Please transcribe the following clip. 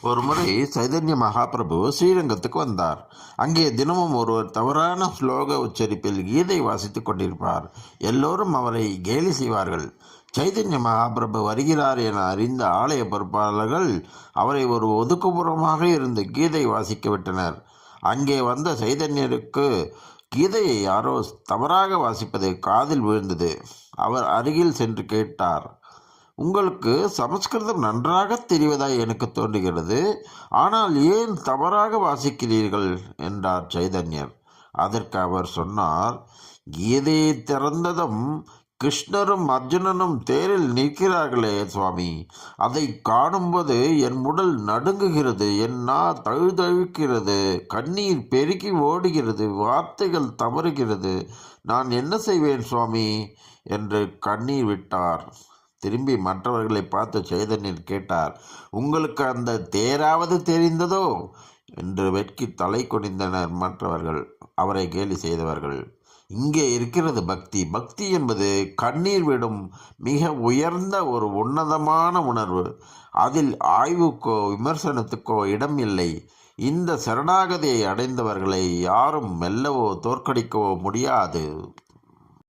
ஒரு முறை சைதன்ய மகாபிரபு ஸ்ரீரங்கத்துக்கு வந்தார். அங்கே தினமும் ஒருவர் தவறான ஸ்லோக உச்சரிப்பில் கீதை வாசித்துக் கொண்டிருப்பார். எல்லோரும் அவரை கேலி செய்வார்கள். சைதன்ய மகாபிரபு வருகிறார் என அறிந்த ஆலய பொறுப்பாளர்கள் அவரை ஒரு ஒதுக்குப்புறமாக இருந்து கீதை வாசிக்க விட்டனர். அங்கே வந்த சைதன்யருக்கு கீதையை யாரோ தவறாக வாசிப்பது காதில் விழுந்தது. அவர் அருகில் சென்று கேட்டார். உங்களுக்கு சமஸ்கிருதம் நன்றாக தெரிவதாய் எனக்கு தோன்றுகிறது. ஆனால் ஏன் தவறாக வாசிக்கிறீர்கள்? என்றார் சைதன்யர். அதற்கு அவர் சொன்னார் கீதையை திறந்ததும் கிருஷ்ணரும் அர்ஜுனனும் தேரில் நிற்கிறார்களே சுவாமி. அதை காணும்போது என் உடல் நடுங்குகிறது என் நா தழுதழுக்கிறது கண்ணீர் பெருகி ஓடுகிறது வார்த்தைகள் தவறுகிறது. நான் என்ன செய்வேன் சுவாமி என்று கண்ணீர் விட்டார். திரும்பி மற்றவர்களை பார்த்து சைதன்யன் கேட்டார் உங்களுக்கு அந்த தேராவது தெரிந்ததோ? என்று வெட்கி தலை குனிந்தனர் மற்றவர்கள். அவரை கேலி செய்தவர்கள் இங்கே இருக்கிறது பக்தி. பக்தி என்பது கண்ணீர் விடும் மிக உயர்ந்த ஒரு உன்னதமான உணர்வு. அதில் ஆய்வுக்கோ விமர்சனத்துக்கோ இடம் இல்லை. இந்த சரணாகதியை அடைந்தவர்களை யாரும் மெல்லவோ தோற்கடிக்கவோ முடியாது.